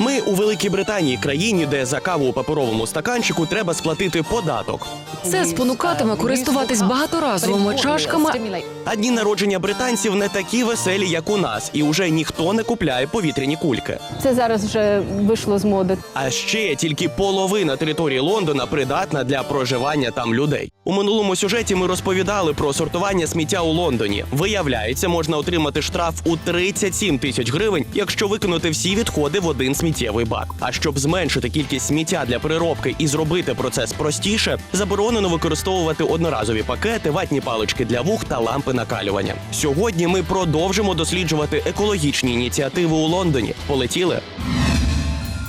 Ми у Великій Британії, країні, де за каву у паперовому стаканчику треба сплатити податок. Це спонукатиме користуватись багаторазовими чашками. А дні народження британців не такі веселі, як у нас, і уже ніхто не купляє повітряні кульки. Це зараз вже вийшло з моди. А ще тільки половина території Лондона придатна для проживання там людей. У минулому сюжеті ми розповідали про сортування сміття у Лондоні. Виявляється, можна отримати штраф у 37 тисяч гривень, якщо викинути всі відходи в один сміттєвий бак. А щоб зменшити кількість сміття для переробки і зробити процес простіше, заборонено використовувати одноразові пакети, ватні палички для вух та лампи накалювання. Сьогодні ми продовжимо досліджувати екологічні ініціативи у Лондоні. Полетіли.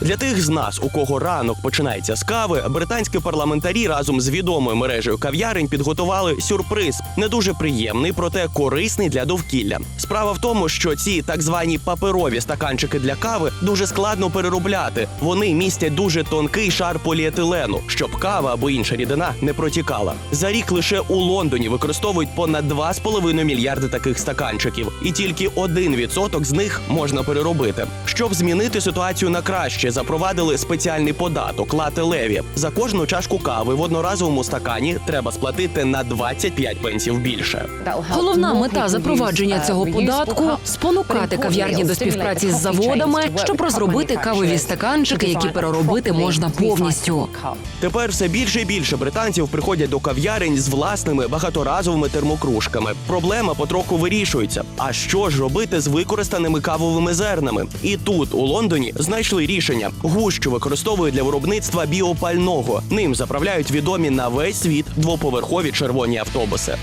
Для тих з нас, у кого ранок починається з кави, британські парламентарі разом з відомою мережею кав'ярень підготували сюрприз, не дуже приємний, проте корисний для довкілля. Справа в тому, що ці так звані паперові стаканчики для кави дуже складно переробляти. Вони містять дуже тонкий шар поліетилену, щоб кава або інша рідина не протікала. За рік лише у Лондоні використовують понад 2,5 мільярди таких стаканчиків, і тільки 1% з них можна переробити. Щоб змінити ситуацію на краще, запровадили спеціальний податок лате леві. За кожну чашку кави в одноразовому стакані треба сплатити на 25 пенсів більше. Головна мета запровадження цього податку спонукати кав'ярні до співпраці з заводами, щоб розробити кавові стаканчики, які переробити можна повністю. Тепер все більше і більше британців приходять до кав'ярень з власними багаторазовими термокружками. Проблема потроху вирішується. А що ж робити з використаними кавовими зернами? І тут, у Лондоні, знайшли рішення: гущу використовують для виробництва біопального. Ним заправляють відомі на весь світ двоповерхові червоні автобуси.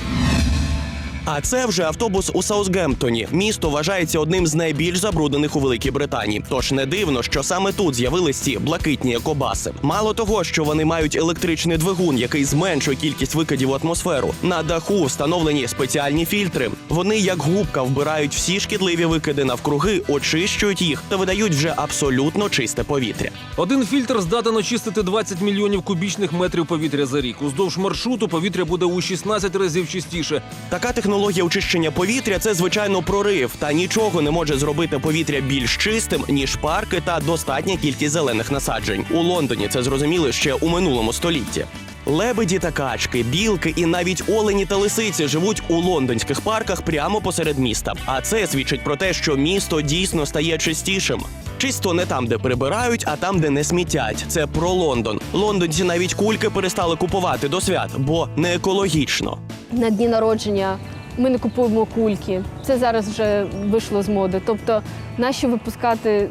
А це вже автобус у Саутгемптоні. Місто вважається одним з найбільш забруднених у Великій Британії. Тож не дивно, що саме тут з'явились ці блакитні екобаси. Мало того, що вони мають електричний двигун, який зменшує кількість викидів в атмосферу. На даху встановлені спеціальні фільтри. Вони як губка вбирають всі шкідливі викиди навкруги, очищують їх та видають вже абсолютно чисте повітря. Один фільтр здатен очистити 20 мільйонів кубічних метрів повітря за рік. Уздовж маршруту повітря буде у 16 разів чистіше. Така технологія очищення повітря це звичайно прорив, та нічого не може зробити повітря більш чистим ніж парки та достатня кількість зелених насаджень. У Лондоні це зрозуміли ще у минулому столітті. Лебеді та качки, білки і навіть олені та лисиці живуть у лондонських парках прямо посеред міста. А це свідчить про те, що місто дійсно стає чистішим. Чисто не там, де прибирають, а там, де не смітять. Це про Лондон. Лондонці навіть кульки перестали купувати до свят, бо не екологічно. На дні народження ми не купуємо кульки. Це зараз вже вийшло з моди. Тобто, нащо випускати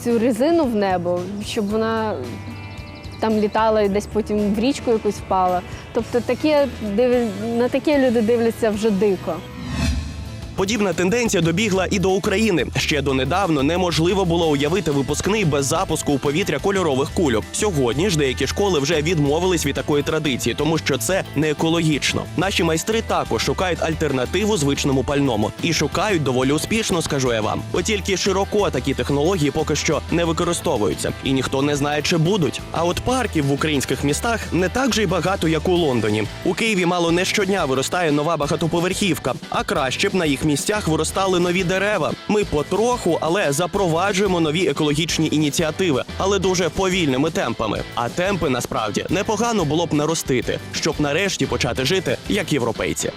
цю резину в небо, щоб вона там літала і десь потім в річку якусь впала. Тобто таке на таке люди дивляться вже дико. Подібна тенденція добігла і до України. Ще донедавно неможливо було уявити випускний без запуску у повітря кольорових кульок. Сьогодні ж деякі школи вже відмовились від такої традиції, тому що це не екологічно. Наші майстри також шукають альтернативу звичному пальному і шукають доволі успішно, скажу я вам. От тільки широко такі технології поки що не використовуються, і ніхто не знає, чи будуть. А от парків в українських містах не так же й багато, як у Лондоні. У Києві мало не щодня виростає нова багатоповерхівка, а краще б на їх місцях виростали нові дерева. Ми потроху, але запроваджуємо нові екологічні ініціативи, але дуже повільними темпами. А темпи насправді непогано було б наростити, щоб нарешті почати жити як європейці.